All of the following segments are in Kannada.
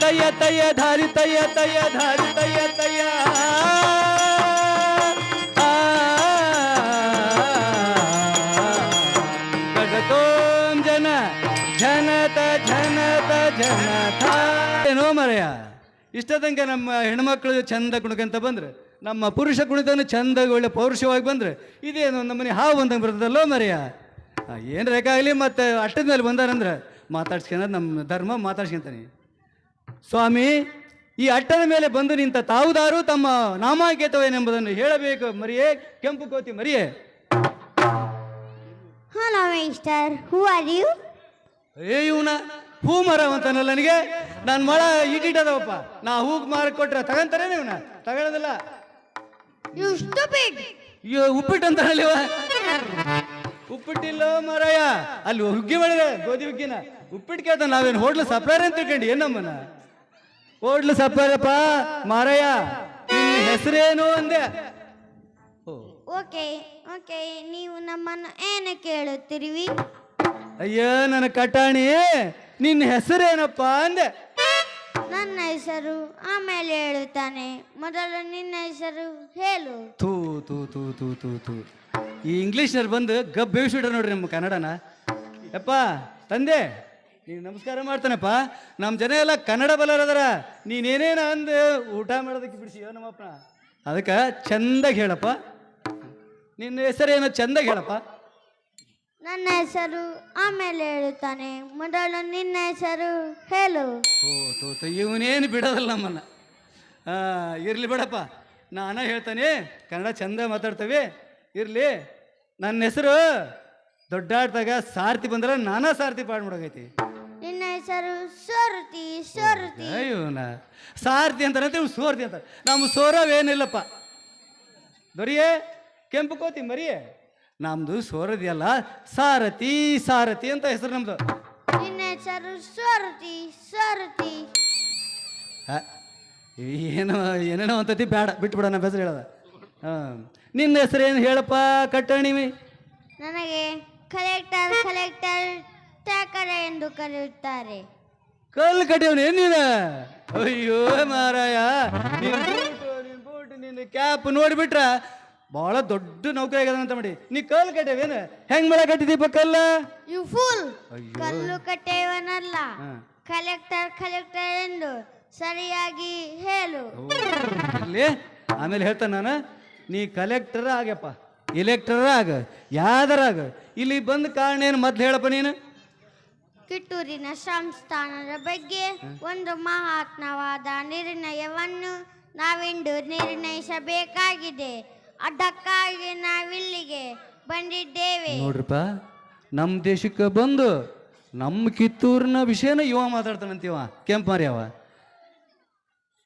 ತಯ್ಯ ತಯ ಧಾರಿ ತಯ ತಯ ಧಾರಿ ತಯ ತಯ ಜನ ಜನತ ಜನತ ಜನತ ಏನೋ ಮರೆಯ ಇಷ್ಟ ನಮ್ಮ ಹೆಣ್ಮಕ್ಳು ಚಂದ ಕುಣ್ಕಂತ ಬಂದ್ರೆ ನಮ್ಮ ಪುರುಷ ಕುಣಿತನ ಚಂದ ಒಳ್ಳೆ ಪೌರುಷವಾಗಿ ಬಂದ್ರೆ ಇದೇನು ನಮ್ಮನೆ ಹಾವು ಬಂದಂಗೆ ಬರ್ತದಲ್ಲೋ ಮರೆಯ ಏನು ಬೇಕಾಗಲಿ ಮತ್ತು ಅಟ್ಟದ ಮೇಲೆ ಬಂದಾರಂದ್ರೆ ಮಾತಾಡ್ಸ್ಕೊಂಡ್ರೆ ನಮ್ಮ ಧರ್ಮ ಮಾತಾಡ್ಸ್ಕೊಂತಾನೆ ಸ್ವಾಮಿ ಈ ಅಟ್ಟದ ಮೇಲೆ ಬಂದು ನಿಂತ ತಾವುದಾರು ತಮ್ಮ ನಾಮಾಂಕಿತವೇನೆಂಬುದನ್ನು ಹೇಳಬೇಕು ಮರಿಯೇ ಕೆಂಪು ಕೋತಿ ಮರಿಯೇ. ಹೂ ಆರ್ ಯು ಏ ಇವನ ಹೂ ಮರ ಅಂತಾನಲ್ಲ ನನಗೆ? ನಾನು ಮಳ ಇಟ್ಟಿಟ್ಟದವಪ್ಪ ನಾ ಹೂ ಮಾರ ಕೊಟ್ರೆ ತಗಂತಾರೇನೆ ಇವನ? ತಗೊಳ್ಳೋದಿಲ್ಲ! ಅಯ್ಯೋ ಉಪ್ಪಿಟ್ಟು ಅಂತಾರಲ್ಲ ಇವ. ಉಪ್ಪಿಟ್ಟಿಲ್ಲ ಮರಯ. ಅಲ್ಲಿ ಹುಗ್ಗಿ ಮಾಡಿದೆ ಗೋಧಿ ಹುಗ್ಗಿನ. ಉಪ್ಪಿಟ್ಟು ಕೇಳ್ತಾನೆ ನಾವೇನು ಹೋಟ್ಲು ಸಪ್ಲೈರ್ ಅಂತ ತಿಳ್ಕೊಂಡು ಏನಮ್ಮನ ಹೋಟ್ಲು ಸಪ್ಪದಪ್ಪ ಮಾರಯ್ಯ ನಿನ್ನ ಹೆಸರೇನು ಅಂದೆ? ಓಕೆ ಓಕೆ ನೀವು ನಮ್ಮನ್ನು ಏನು ಕೇಳುತ್ತಿರುವಿ? ಅಯ್ಯೋ ನನ್ನ ಕಟಾಣಿ ನಿನ್ನ ಹೆಸರೇನಪ್ಪ ಅಂದೆ? ನನ್ನ ಹೆಸರು ಆಮೇಲೆ ಹೇಳುತ್ತಾನೆ. ಮೊದಲು ನಿನ್ನ ಹೆಸರು ಹೇಳು. ತೂ ತೂ ತೂ ತೂ ತೂ ತೂ ಈ ಇಂಗ್ಲೀಷ್ನವ್ರು ಬಂದು ಗಬ್ ಬೇಯಿಸ್ಬಿಟ್ರೆ ನೋಡ್ರಿ ನಮ್ಮ ಕನ್ನಡನ. ಯಪ್ಪ ತಂದೆ ನೀನು ನಮಸ್ಕಾರ ಮಾಡ್ತಾನಪ್ಪ. ನಮ್ಮ ಜನ ಎಲ್ಲ ಕನ್ನಡ ಬಲರದರ ನೀನೇನೇನು ಅಂದು ಊಟ ಮಾಡೋದಕ್ಕೆ ಬಿಡಿಸಿಯೋ ನಮ್ಮಪ್ಪ ಅದಕ್ಕೆ ಚಂದಾಗಿ ಹೇಳಪ್ಪ. ನಿನ್ನ ಹೆಸರೇನು ಚಂದಾಗಿ ಹೇಳಪ್ಪ. ನನ್ನ ಹೆಸರು ಆಮೇಲೆ ಹೇಳುತ್ತಾನೆ. ಮೊದಲು ನಿನ್ನ ಹೆಸರು ಹೇಳು. ಓ ತೋ ತೋ ಇವನೇನು ಬಿಡೋದಲ್ಲ ನಮ್ಮನ್ನ. ಇರಲಿ ಬಿಡಪ್ಪ. ನಾನು ಹೇಳ್ತಾನೆ ಕನ್ನಡ ಚಂದ ಮಾತಾಡ್ತೇವೆ. ಇರಲಿ. ನನ್ನ ಹೆಸರು ದೊಡ್ಡಾಡ್ದಾಗ ಸಾರ್ತಿ ಬಂದ್ರೆ ನಾನಾ ಸಾರ್ತಿ ಪಾಡ್ ಮಾಡೋಗೈತಿ ನಿನ್ನ ಹೆಸರು ಸೋರುತಿ ಸೋರುತಿ. ಇವನ ಸಾರ್ತಿ ಅಂತಾರೆ ಇವ್ನು ಸೋರ್ತಿ ಅಂತ ನಮ್ಮ ಸೋರವೇನಿಲ್ಲಪ್ಪ. ದೊರಿಯೇ? ಕೆಂಪು ಕೋತಿ ಮರಿಯೇ? ನಮ್ದು ಸೋರದಿಯಲ್ಲ ಸಾರಥಿ ಸಾರಥಿ ಅಂತ ಹೆಸರು ನಮ್ದು. ನಿನ್ನ ಹೆಸರು ಸೋರುತಿ ಸೋರುತಿ. ಏನು ಏನೋ ಏನೇನೋ ಅಂತತಿ ಬೇಡ ಬಿಟ್ಬಿಡ ನಮ್ಮ ಹೆಸರು ಹೇಳದ. ಹಾಂ ನಿನ್ನ ಹೆಸರೇನು ಹೇಳಪ್ಪ ಕಟ್ಟಣಿಮಿ ನನಗೆ ಕಲೆಕ್ಟರ್ ಕಲೆಕ್ಟರ್ ಎಂದು ಕರೆಯುತ್ತಾರೆ. ಕಲ್ಲು ಕಟ್ಟಿಯವನು ನೀನು? ಅಯ್ಯೋ ಮಾರಾಯ ನಿನ್ನ ಬೂಟು ನಿನ್ನ ಬೂಟು ನಿನ್ನ ಕ್ಯಾಪ್ ನೋಡಿಬಿಟ್ರ ಬಹಳ ದೊಡ್ಡ ನೌಕರಿ ಆಗ್ಯದ ಅಂತ ಮಾಡಿ. ನೀ ಕಲ್ಲು ಕಟ್ಟಿಯವೇನು ಹೆಂಗ್ ಮೇಲೆ ಕಟ್ಟಿದೀಪ ಕಲ್ಲ? ಯು ಫುಲ್ ಅಯ್ಯೋ. ಕಲ್ಲು ಕಟ್ಟೆಯವನಲ್ಲ ಹಾ. ಕಲೆಕ್ಟರ್ ಕಲೆಕ್ಟರ್ ಎಂದು ಸರಿಯಾಗಿ ಹೇಳು. ಇರ್ಲಿ. ಆಮೇಲೆ ಹೇಳ್ತಾನೆ ನಾನು. ನೀ ಕಲೆಕ್ಟರ್ ಆಗ್ಯಪ್ಪ ಇಲೆಕ್ಟರ್ ಆಗ. ಯಾವ್ದಾರ ಆಗ ಇಲ್ಲಿ ಬಂದ ಕಾರಣ ಏನು? ಮೊದ್ಲು ಹೇಳಪ್ಪ ನೀನು. ಕಿತ್ತೂರಿನ ಸಂಸ್ಥಾನದ ಬಗ್ಗೆ ಒಂದು ಮಹಾತ್ಮವಾದ ನಿರ್ಣಯವನ್ನು ನಾವಿಂದು ನಿರ್ಣಯಿಸಬೇಕಾಗಿದೆ. ಅದಕ್ಕಾಗಿ ನಾವಿಲ್ಲಿಗೆ ಬಂದಿದ್ದೇವೆ. ನೋಡ್ರಪ್ಪ ನಮ್ಮ ದೇಶಕ್ಕೆ ಬಂದು ನಮ್ಮ ಕಿತ್ತೂರಿನ ವಿಷಯನ ಇವ ಮಾತಾಡ್ತಾನಂತೀವ ಕೆಂಪು ಮಾರ್ಯವ.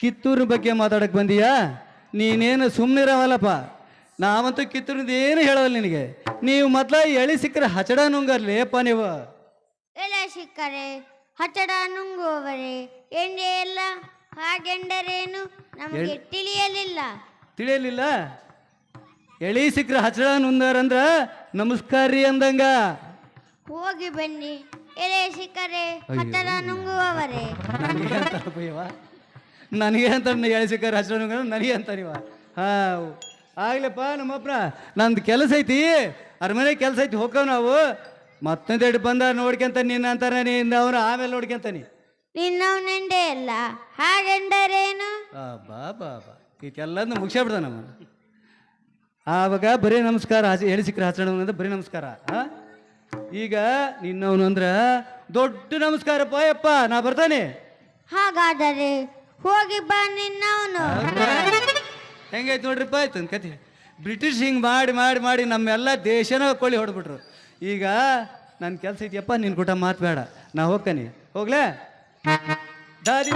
ಕಿತ್ತೂರಿನ ಬಗ್ಗೆ ಮಾತಾಡಕ್ಕೆ ಬಂದೀಯಾ? ನೀನೇನು ಸುಮ್ಮನಿರವಲ್ಲಪ್ಪ ನಾವಂತೂ ಕಿತ್ತೂರಿನದೇನು ಏನು ಹೇಳೋಲ್ಲ ನಿನಗೆ. ನೀವು ಮೊದಲ ಎಳಿ ಸಿಕ್ಕರೆ ಹಚಡ ನುಂಗರ್ಲೇಪ್ಪ ನೀವು. ಎಲೆ ಸಿಕ್ಕರೆ ಹಚ್ಚಡ ನುಂಗುವವರೇ ಎಂಡೆ ಎಲ್ಲ ಹಾಗೆಂದರೇನು? ನಮಗೆ ತಿಳಿಯಲಿಲ್ಲ. ತಿಳಿಯಲಿಲ್ಲ? ಎಳಿ ಸಿಕ್ಕರೆ ಹಚಡ ನುಂದರಂದ್ರ ನಮಸ್ಕಾರ ರೀ ಅಂದಂಗ. ಹೋಗಿ ಬನ್ನಿ ಎಲೆ ಸಿಕ್ಕರೆ ಹಚ್ಚಡ ನುಂಗುವವರೇ. ನನಗೆ ಅಂತ ನನಗೆ ಅಂತ ಎಳೆ ಸಿಕ್ಕರೆ ಹಚಡ ನುಂಗ ನನಗೆ ಅಂತಾರಿವ ಹಾ ಆಗ್ಲಪ್ಪ ನಮ್ಮಪ್ಪ ನಂದು ಕೆಲಸ ಐತಿ ಅರಮನೆ ಕೆಲಸ ಐತಿ ಹೋಗವ್ ನಾವು. ಮತ್ತೊಂದೆರಡು ಬಂದ ನೋಡ್ಕೊಂತ ನಿನ್ನ ಅಂತಾನೆ ನೀನು ಅವನು ಆಮೇಲೆ ನೋಡ್ಕೊಂತಾನೆ ನಿನ್ನವನೆಂಡೆ ಅಲ್ಲ ಹಾಗೆಂದರೇನು? ಬಾ ಬಾ ಬಾ. ಇದೆಲ್ಲದನ್ನ ಮುಗಿಸ್ಬಿಡ್ದ ನಮ್ಮ ಆವಾಗ ಬರೀ ನಮಸ್ಕಾರ ಹಸಿ ಸಿಕ್ಕ ಹಚ್ಚಣ ಅಂದ್ರೆ ಬರೀ ನಮಸ್ಕಾರ? ಈಗ ನಿನ್ನವನು ಅಂದ್ರ ದೊಡ್ಡ ನಮಸ್ಕಾರ ಪಾಯಪ್ಪ ನಾ ಬರ್ತಾನೆ. ಹಾಗಾದರೆ ಹೋಗಿ ಬಾ ನಿನ್ನವನು. ಹೆಂಗೈತೆ ನೋಡ್ರಿಪ್ಪ ಆಯ್ತು ಕತೆ ಬ್ರಿಟಿಷ್ ಹಿಂಗೆ ಮಾಡಿ ಮಾಡಿ ಮಾಡಿ ನಮ್ಮೆಲ್ಲ ದೇಶನ ಕೊಳ್ಳಿ ಹೊಡೆದ್ಬಿಟ್ರು ಈಗ ನನ್ನ ಕೆಲಸ ಇದೆಯಪ್ಪ ನಿನ್ನ ಕೂಟ ಮಾತು ಬೇಡ. ನಾ ಹೋಗ್ತಾನೆ. ಹೋಗ್ಲೇ? ದಾದಿ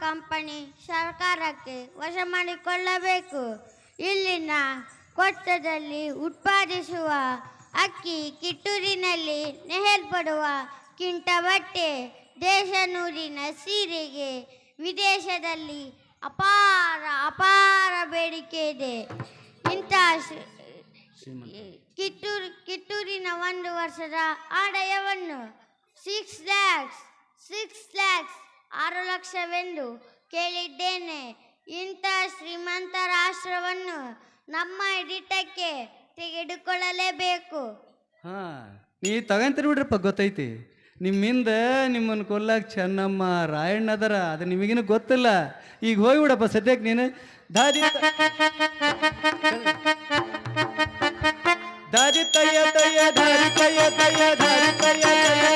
ಕಂಪನಿ ಸರ್ಕಾರಕ್ಕೆ ವಶ ಮಾಡಿಕೊಳ್ಳಬೇಕು. ಇಲ್ಲಿನ ಕೊಟ್ಟದಲ್ಲಿ ಉತ್ಪಾದಿಸುವ ಅಕ್ಕಿ ಕಿಟ್ಟೂರಿನಲ್ಲಿ ನೆಹಲ್ಪಡುವ ಕಿಂಟ ಬಟ್ಟೆ ದೇಶನೂರಿನ ಸೀರೆಗೆ ವಿದೇಶದಲ್ಲಿ ಅಪಾರ ಅಪಾರ ಬೇಡಿಕೆ ಇದೆ. ಇಂಥ ಕಿತ್ತೂರು ಕಿತ್ತೂರಿನ ಒಂದು ವರ್ಷದ ಆದಾಯವನ್ನು ಸಿಕ್ಸ್ ಲ್ಯಾಕ್ಸ್ ಸಿಕ್ಸ್ ಲ್ಯಾಕ್ಸ್ ಆರು ಲಕ್ಷವೆಂದು ಕೇಳಿದ್ದೇನೆ. ಇಂಥ ಶ್ರೀಮಂತ ರಾಷ್ಟ್ರವನ್ನು ನಮ್ಮ ಹಿಡಿತಕ್ಕೆ ತೆಗೆದುಕೊಳ್ಳಲೇಬೇಕು. ಹಾ, ನೀ ತಗಂತೀರಿ ಬಿಡ್ರಪ್ಪ, ಗೊತ್ತೈತಿ. ನಿಮ್ಮಿಂದ ನಿಮ್ಮನ್ನು ಕೊಲ್ಲಕ್ಕೆ ಚೆನ್ನಮ್ಮ ರಾಯಣ್ಣ ಅದರ, ಅದು ನಿಮಗಿನ ಗೊತ್ತಿಲ್ಲ. ಈಗ ಹೋಗ್ಬಿಡಪ್ಪ ಸದ್ಯಕ್ಕೆ ನೀನು. ದಾದಿ ದಾದಿ ತಯ್ಯ ತಯ್ಯ, ದಾರಿ ತಯ್ಯ ತಯ್ಯ, ದಾರಿ ತಯ್ಯ ತಯ್ಯ.